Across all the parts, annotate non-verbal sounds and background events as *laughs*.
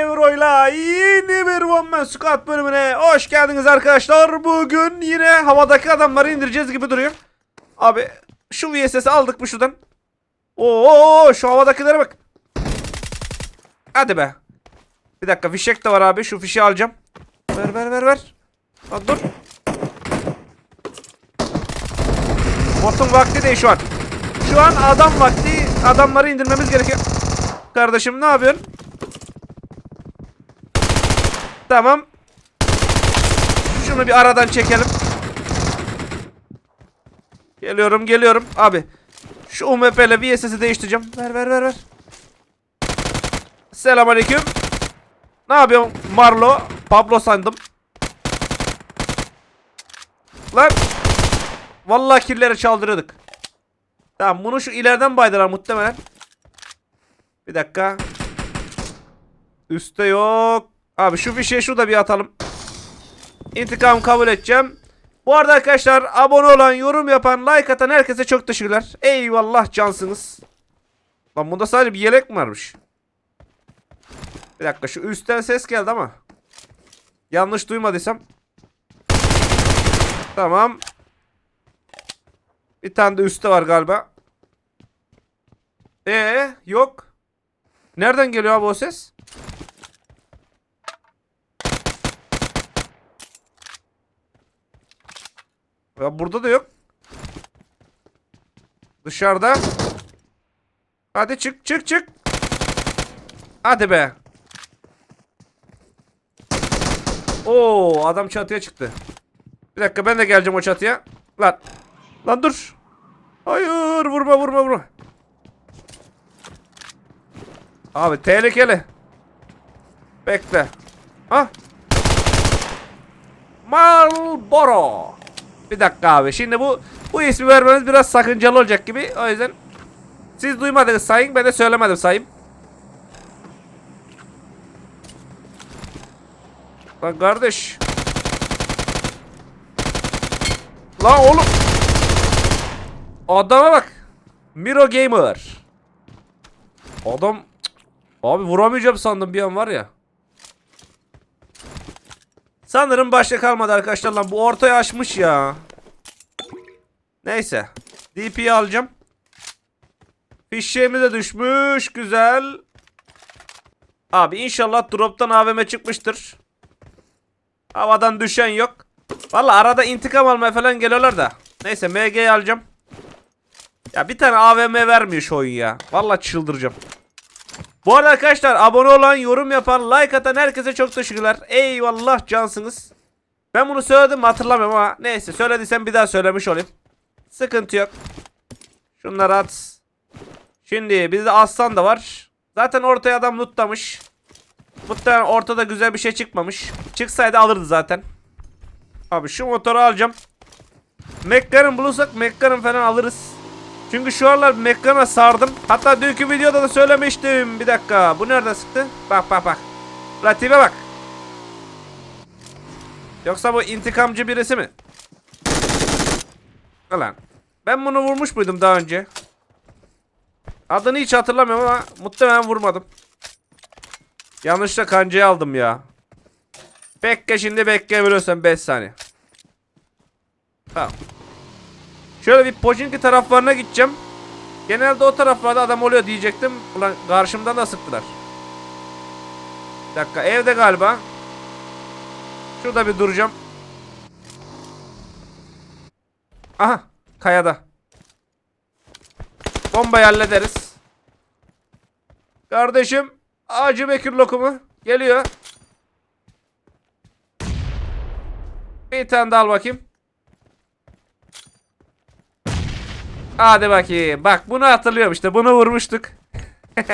Euro'yla yeni bir One Man Squad bölümüne hoş geldiniz arkadaşlar. Bugün yine havadaki adamları indireceğiz gibi duruyor. Abi şu VSS'i aldık mı şuradan? Oo şu havadakilere bak. Hadi be. Bir dakika fişek de var abi. Şu fişi alacağım. Ver ver ver ver. Lan dur. Botun vakti değil şu an. Şu an adam vakti. Adamları indirmemiz gerekiyor. Kardeşim ne yapıyorsun? Tamam. Şunu bir aradan çekelim. Geliyorum geliyorum. Abi. Şu UMP ile VSS'i değiştireceğim. Ver ver ver ver. Selamünaleyküm. Ne yapıyorsun Marlo? Pablo sandım. Lan. Vallahi killeri çaldırıyorduk. Tamam bunu şu ileriden baydılar muhtemelen. Bir dakika. Üste yok. Abi şu fişeği şurada bir atalım. İntikam kabul edeceğim. Bu arada arkadaşlar abone olan, yorum yapan, like atan herkese çok teşekkürler. Eyvallah cansınız. Lan bunda sadece bir yelek mi varmış? Bir dakika şu üstten ses geldi ama. Yanlış duymadıysam. Tamam. Bir tane de üstte var galiba. Ee yok. Nereden geliyor abi o ses? Ya burada da yok. Dışarıda. Hadi çık çık çık. Hadi be. Oo adam çatıya çıktı. Bir dakika ben de geleceğim o çatıya. Lan. Lan dur. Hayır vurma vurma vurma. Abi tehlikeli. Bekle. Ha? Marlboro. Bir dakika abi. Şimdi bu bu ismi vermemiz biraz sakıncalı olacak gibi. O yüzden siz duymadınız sayın. Ben de söylemedim sayın. Lan kardeş. Lan oğlum. Adama bak. Miro Gamer. Adam abi vuramayacağım sandım bir an var ya. Sanırım başka kalmadı arkadaşlar lan bu ortaya açmış ya. Neyse. DP'yi alacağım. Fişeğimiz de düşmüş. Güzel. Abi inşallah drop'tan AVM çıkmıştır. Havadan düşen yok. Valla arada intikam almaya falan geliyorlar da. Neyse MG'yi alacağım. Ya bir tane AVM vermiyor şu oyun ya. Valla çıldıracağım. Bu arada arkadaşlar abone olan, yorum yapan, like atan herkese çok teşekkürler. Eyvallah cansınız. Ben bunu söyledim mi hatırlamıyorum ama neyse söylediysem bir daha söylemiş olayım. Sıkıntı yok. Şunları at. Şimdi bizde aslan da var. Zaten ortaya adam lootlamış. Muhtemelen ortada güzel bir şey çıkmamış. Çıksaydı alırdı zaten. Abi şu motoru alacağım. McLaren bulursak McLaren falan alırız. Çünkü şu aralar McLaren'a sardım. Hatta dünkü videoda da söylemiştim. Bir dakika. Bu nereden sıktı? Bak bak bak. Latife bak. Yoksa bu intikamcı birisi mi? Ulan. Ben bunu vurmuş muydum daha önce? Adını hiç hatırlamıyorum ama muhtemelen vurmadım. Yanlışlıkla kancayı aldım ya. Bekle şimdi bekleyebiliyorsan 5 saniye. Tamam. Şöyle bir Pochinki taraflarına gideceğim. Genelde o taraflarda adam oluyor diyecektim. Ulan karşımdan da sıktılar. Bir dakika evde galiba. Şurada bir duracağım. Aha kayada. Bombayı hallederiz. Kardeşim Acı Bekir lokumu geliyor. Bir tane daha al bakayım. Hadi bakayım. Bak bunu hatırlıyorum işte. Bunu vurmuştuk. *laughs*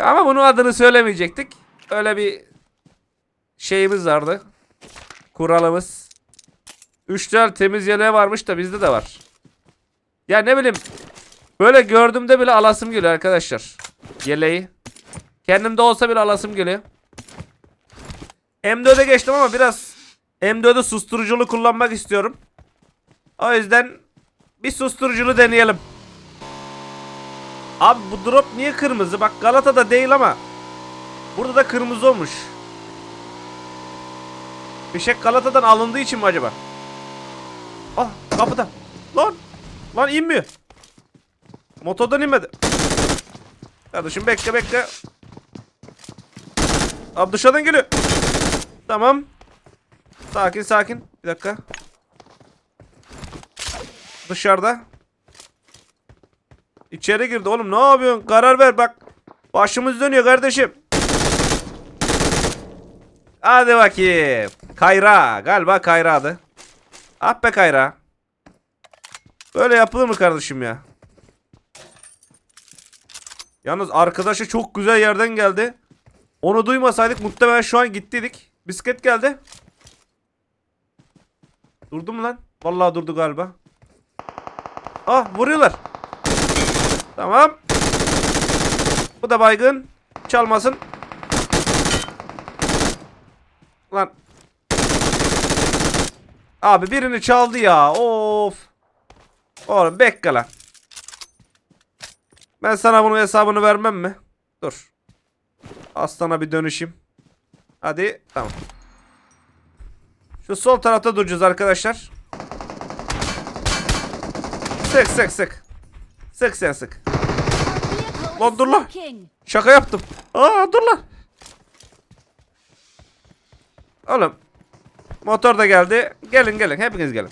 Ama bunun adını söylemeyecektik. Öyle bir şeyimiz vardı. Kuralımız. Üçler temiz yeleğe varmış da bizde de var. Ya ne bileyim. Böyle gördüğümde bile alasım geliyor arkadaşlar. Yeleği. Kendimde olsa bile alasım geliyor. M4'e geçtim ama biraz M4'ü susturuculu kullanmak istiyorum. O yüzden bir susturuculu deneyelim. Abi bu drop niye kırmızı? Bak Galata'da değil ama Burada da kırmızı olmuş. Fişek Galata'dan alındığı için mi acaba? Ah kapıda. Lan. Lan inmiyor. Motordan inmedi. Kardeşim bekle bekle. Abi dışarıdan geliyor. Tamam. Sakin sakin. Bir dakika. Dışarıda. İçeri girdi oğlum ne yapıyorsun? Karar ver bak. Başımız dönüyor kardeşim. Hadi bakayım. Kayra. Galiba Kayra'dı. Ah be Kayra. Böyle yapılır mı kardeşim ya? Yalnız arkadaşı çok güzel yerden geldi. Onu duymasaydık muhtemelen şu an gittiydik. Bisiklet geldi. Durdu mu lan? Vallahi durdu galiba. Ah vuruyorlar. Tamam. Bu da baygın. Çalmasın. Lan. Abi birini çaldı ya. Of. Oğlum bekle lan. Ben sana bunun hesabını vermem mi? Dur. Aslana bir dönüşeyim. Hadi. Tamam. Şu sol tarafta duracağız arkadaşlar. Sık sık sık. Sık sen sık. Lan dur lan. Şaka yaptım. Aa dur lan. Oğlum. Motor da geldi. Gelin gelin. Hepiniz gelin.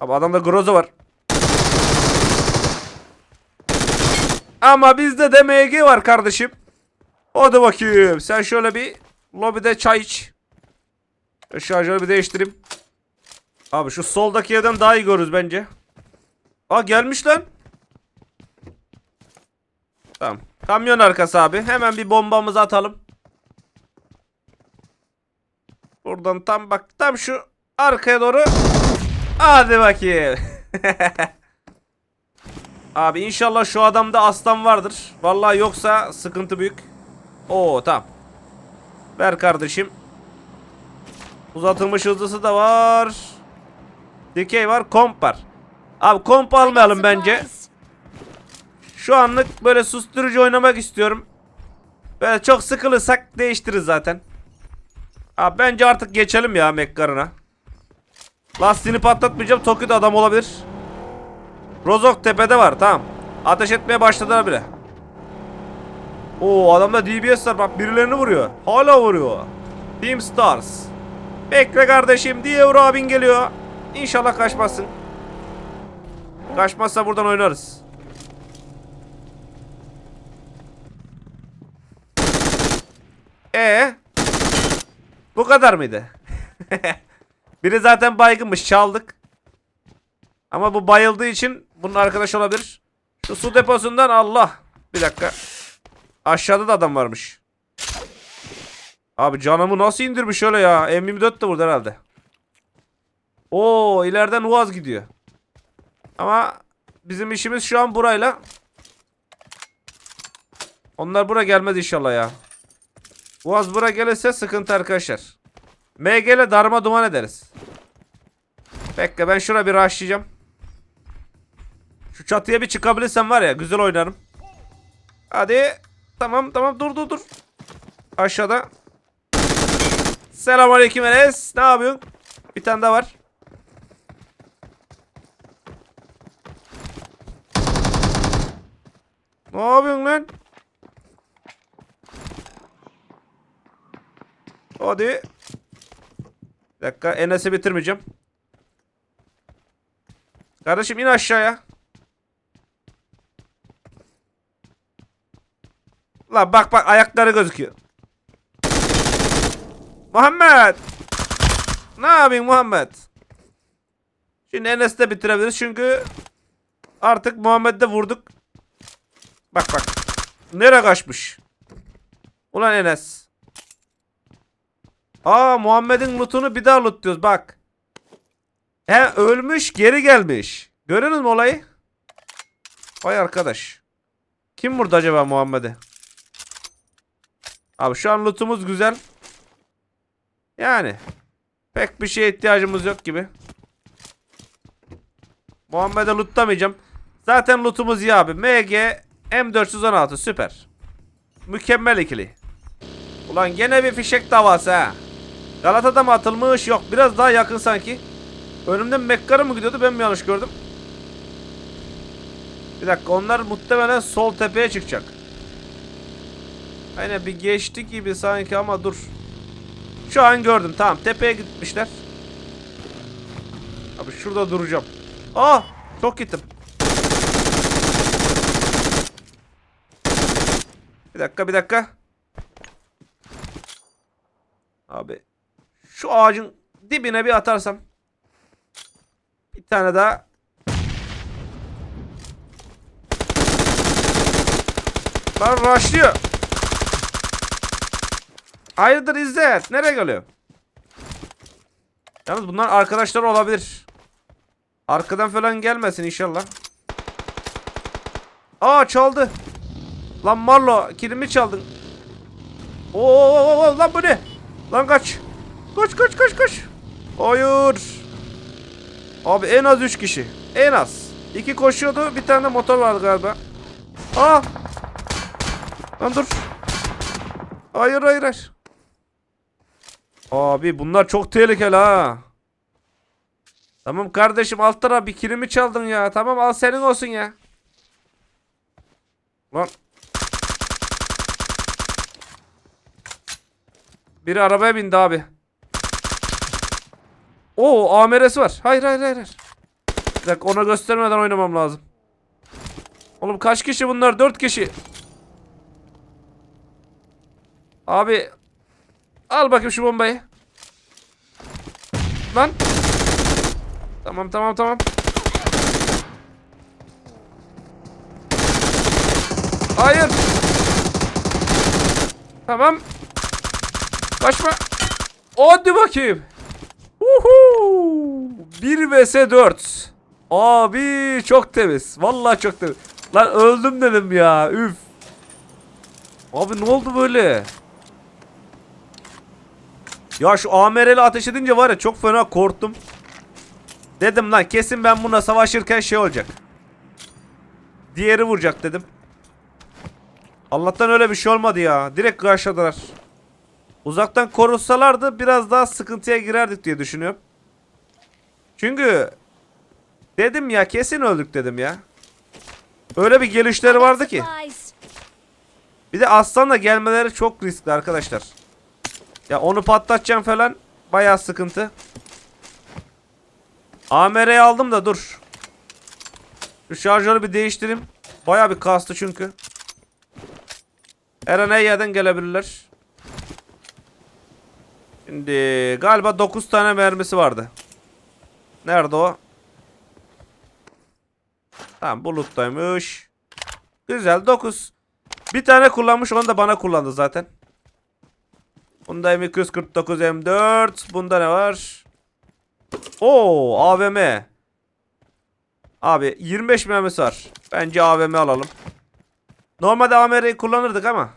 Abi adamda groza var. Ama bizde de MG var kardeşim. Hadi bakayım. Sen şöyle bir lobide çay iç. Şarjörü bir değiştireyim. Abi şu soldaki yerden daha iyi görürüz bence. Aa gelmiş lan. Tamam. Kamyon arkası abi. Hemen bir bombamızı atalım. Buradan tam bak tam şu arkaya doğru. Hadi bakayım. *laughs* abi inşallah şu adamda aslan vardır. Vallahi yoksa sıkıntı büyük. Oo tamam. Ver kardeşim. Uzatılmış hızlısı da var. Dikey var, komp var. Abi komp almayalım bence. Şu anlık böyle susturucu oynamak istiyorum. Böyle çok sıkılırsak değiştiririz zaten. Abi bence artık geçelim ya Mekkarına. Lastiğini patlatmayacağım. Tokyo'da adam olabilir. Rozok tepede var tamam. Ateş etmeye başladılar bile. Oo adamda DBS var bak birilerini vuruyor. Hala vuruyor. Team Stars. Bekle kardeşim diye abin geliyor. İnşallah kaçmazsın. Kaçmazsa buradan oynarız. E Bu kadar mıydı? *laughs* Biri zaten baygınmış çaldık. Ama bu bayıldığı için bunun arkadaş olabilir. Şu su deposundan Allah. Bir dakika. Aşağıda da adam varmış. Abi canımı nasıl indirmiş öyle ya? M24 de burada herhalde. Oo ileriden Uaz gidiyor. Ama bizim işimiz şu an burayla. Onlar bura gelmez inşallah ya. Uaz bura gelirse sıkıntı arkadaşlar. MG ile darma duman ederiz. Bekle ben şuna bir rushlayacağım. Şu çatıya bir çıkabilirsem var ya güzel oynarım. Hadi. Tamam tamam dur dur dur. Aşağıda. Selamünaleyküm Enes. Ne yapıyorsun? Bir tane daha var. Ne yapıyorsun lan? Hadi. Bir dakika Enes'i bitirmeyeceğim. Kardeşim in aşağıya. La bak bak ayakları gözüküyor. Muhammed. Ne yapayım Muhammed? Şimdi Enes'i de bitirebiliriz çünkü artık Muhammed'de vurduk. Bak bak. Nereye kaçmış? Ulan Enes. Aa Muhammed'in lootunu bir daha loot diyoruz bak. He ölmüş geri gelmiş. Görünüz mü olayı? Vay arkadaş. Kim vurdu acaba Muhammed'i? Abi şu an lootumuz güzel. Yani. Pek bir şeye ihtiyacımız yok gibi. Muhammed'e lootlamayacağım. Zaten lootumuz iyi abi. MG M416 süper. mükemmel ikili. Ulan gene bir fişek davası ha. Galata'da mı atılmış? Yok biraz daha yakın sanki. Önümden Mekkara mı gidiyordu ben mi yanlış gördüm? Bir dakika onlar muhtemelen sol tepeye çıkacak. Aynen bir geçti gibi sanki ama dur. Şu an gördüm tamam tepeye gitmişler. Abi şurada duracağım. Aa çok gittim. Bir dakika bir dakika. Abi şu ağacın dibine bir atarsam. Bir tane daha. Lan rushlıyor. Hayırdır İzzet? Nereye geliyor? Yalnız bunlar arkadaşlar olabilir. Arkadan falan gelmesin inşallah. Aa çaldı. Lan Marlo kilimi çaldın. Oo lan bu ne? Lan kaç. Kaç kaç kaç kaç. Hayır. Abi en az 3 kişi. En az. İki koşuyordu. Bir tane motor vardı galiba. Aa. Lan dur. Hayır hayır hayır. Abi bunlar çok tehlikeli ha. Tamam kardeşim alt taraf bir kilimi çaldın ya. Tamam al senin olsun ya. Lan. Biri arabaya bindi abi. Oo AMR'si var. Hayır hayır hayır. hayır. Bir dakika ona göstermeden oynamam lazım. Oğlum kaç kişi bunlar? 4 kişi. Abi al bakayım şu bombayı. Lan. Tamam tamam tamam. Hayır. Tamam. Kaçma. Hadi bakayım. Uhu. 1 vs 4. Abi çok temiz. Vallahi çok temiz. Lan öldüm dedim ya. Üf. Abi ne oldu böyle? Ya şu AMR'li ateş edince var ya çok fena korktum. Dedim lan kesin ben buna savaşırken şey olacak. Diğeri vuracak dedim. Allah'tan öyle bir şey olmadı ya. Direkt karşıladılar. Uzaktan korunsalardı biraz daha sıkıntıya girerdik diye düşünüyorum. Çünkü dedim ya kesin öldük dedim ya. Öyle bir gelişleri vardı ki. Bir de aslanla gelmeleri çok riskli arkadaşlar. Ya onu patlatacağım falan bayağı sıkıntı. AMR'yi aldım da dur. Şu şarjörü bir değiştireyim. Bayağı bir kastı çünkü. Her an her yerden gelebilirler. Şimdi galiba 9 tane mermisi vardı. Nerede o? Tamam buluttaymış. Güzel 9. Bir tane kullanmış onu da bana kullandı zaten. Bunda M249 M4. Bunda ne var? Oo AVM. Abi 25 mermisi var. Bence AVM alalım. Normalde AMR'yi kullanırdık ama.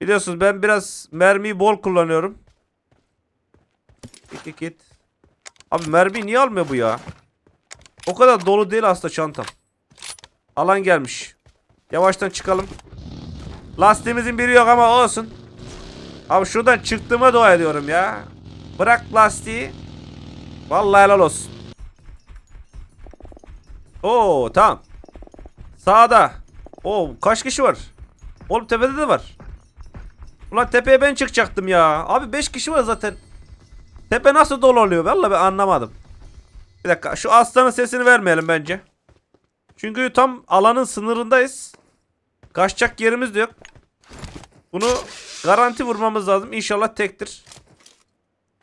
Biliyorsunuz ben biraz mermiyi bol kullanıyorum. Git git git. Abi mermi niye almıyor bu ya? O kadar dolu değil aslında çantam. Alan gelmiş. Yavaştan çıkalım. Lastiğimizin biri yok ama olsun. Abi şuradan çıktığıma dua ediyorum ya. Bırak lastiği. Vallahi helal olsun. Oo tamam. Sağda. Oo kaç kişi var? Oğlum tepede de var. Ulan tepeye ben çıkacaktım ya. Abi 5 kişi var zaten. Tepe nasıl dolu oluyor? Vallahi ben anlamadım. Bir dakika şu aslanın sesini vermeyelim bence. Çünkü tam alanın sınırındayız. Kaçacak yerimiz de yok. Bunu garanti vurmamız lazım. İnşallah tektir.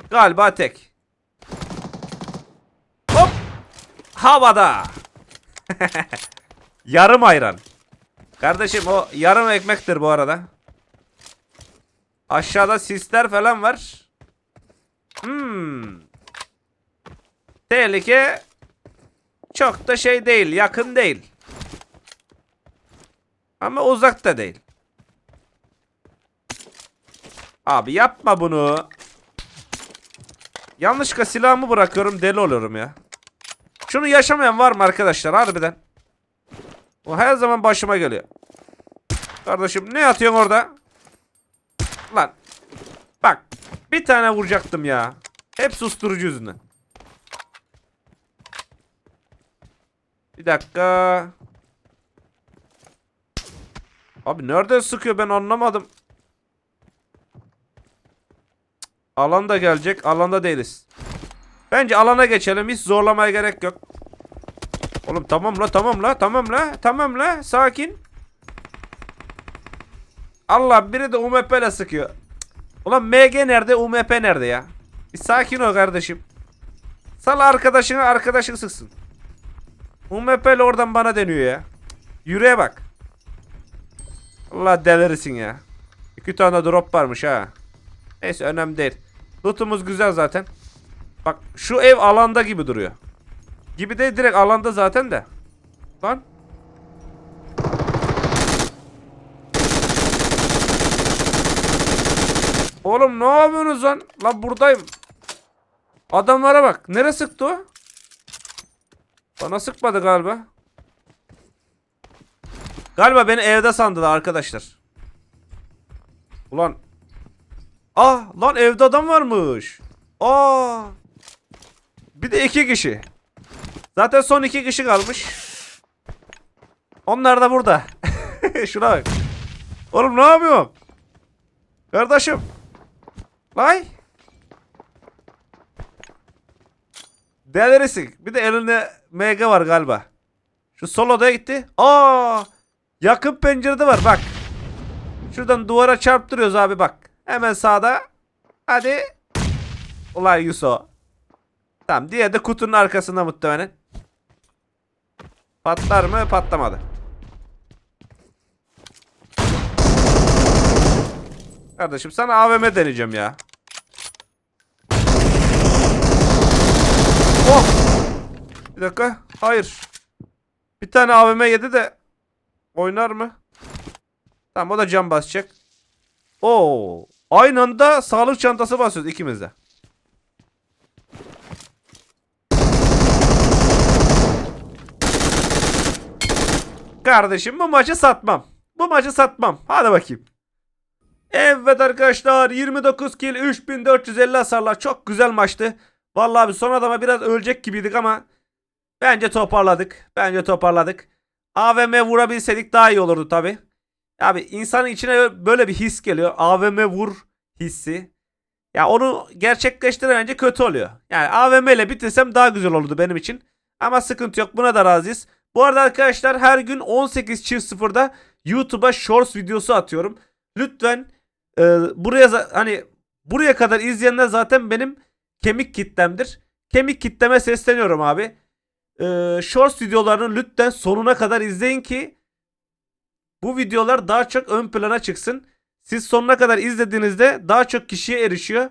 Galiba tek. Hop. Havada. *laughs* yarım ayran. Kardeşim o yarım ekmektir bu arada. Aşağıda sisler falan var. Hmm. Tehlike çok da şey değil, yakın değil. Ama uzak da değil. Abi yapma bunu. Yanlışlıkla silahımı bırakıyorum deli oluyorum ya. Şunu yaşamayan var mı arkadaşlar harbiden? O her zaman başıma geliyor. Kardeşim ne atıyorsun orada? Lan. Bir tane vuracaktım ya. Hep susturucu yüzünden. Bir dakika. Abi nereden sıkıyor ben anlamadım. Alan da gelecek. Alanda değiliz. Bence alana geçelim. Hiç zorlamaya gerek yok. Oğlum tamam la tamam la tamam la tamam la sakin. Allah biri de UMP ile sıkıyor. Ulan MG nerede UMP nerede ya? Bir sakin ol kardeşim. Sal arkadaşını arkadaşın sıksın. UMP oradan bana deniyor ya. Yüreğe bak. Allah delirirsin ya. İki tane drop varmış ha. Neyse önemli değil. Lootumuz güzel zaten. Bak şu ev alanda gibi duruyor. Gibi değil direkt alanda zaten de. Lan. Oğlum ne yapıyorsunuz lan? Lan buradayım. Adamlara bak. Nereye sıktı o? Bana sıkmadı galiba. Galiba beni evde sandılar arkadaşlar. Ulan. Ah lan evde adam varmış. Aa. Bir de iki kişi. Zaten son iki kişi kalmış. Onlar da burada. *laughs* Şuna bak. Oğlum ne yapıyorsun? Kardeşim. Lay. Delirisin. Bir de elinde MG var galiba. Şu sol odaya gitti. Aa! Yakın pencerede var bak. Şuradan duvara çarptırıyoruz abi bak. Hemen sağda. Hadi. Ulan Yuso. Tamam diğer de kutunun arkasında muhtemelen. Patlar mı? Patlamadı. Kardeşim sana AVM deneyeceğim ya. Oh! Bir dakika. Hayır. Bir tane AVM yedi de oynar mı? Tamam o da cam basacak. Oo! Aynı anda sağlık çantası basıyoruz ikimiz de. Kardeşim bu maçı satmam. Bu maçı satmam. Hadi bakayım. Evet arkadaşlar 29 kill 3450 hasarlar çok güzel maçtı. Vallahi abi son adama biraz ölecek gibiydik ama bence toparladık. Bence toparladık. AVM vurabilseydik daha iyi olurdu tabi. Abi insanın içine böyle bir his geliyor. AVM vur hissi. Ya onu gerçekleştiremeyince kötü oluyor. Yani AVM ile bitirsem daha güzel olurdu benim için. Ama sıkıntı yok buna da razıyız. Bu arada arkadaşlar her gün 18.00'da YouTube'a Shorts videosu atıyorum. Lütfen e, buraya hani buraya kadar izleyenler zaten benim kemik kitlemdir. Kemik kitleme sesleniyorum abi. E, Shorts videolarını lütfen sonuna kadar izleyin ki bu videolar daha çok ön plana çıksın. Siz sonuna kadar izlediğinizde daha çok kişiye erişiyor.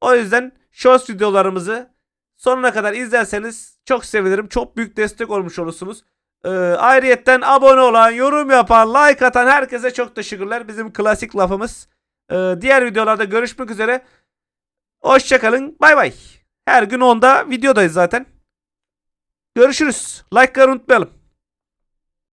O yüzden Shorts videolarımızı sonuna kadar izlerseniz çok sevinirim. Çok büyük destek olmuş olursunuz. Ee, ayrıyetten abone olan, yorum yapan, like atan herkese çok teşekkürler. Bizim klasik lafımız. Ee, diğer videolarda görüşmek üzere. Hoşçakalın. Bay bay. Her gün onda videodayız zaten. Görüşürüz. Like'ları unutmayalım.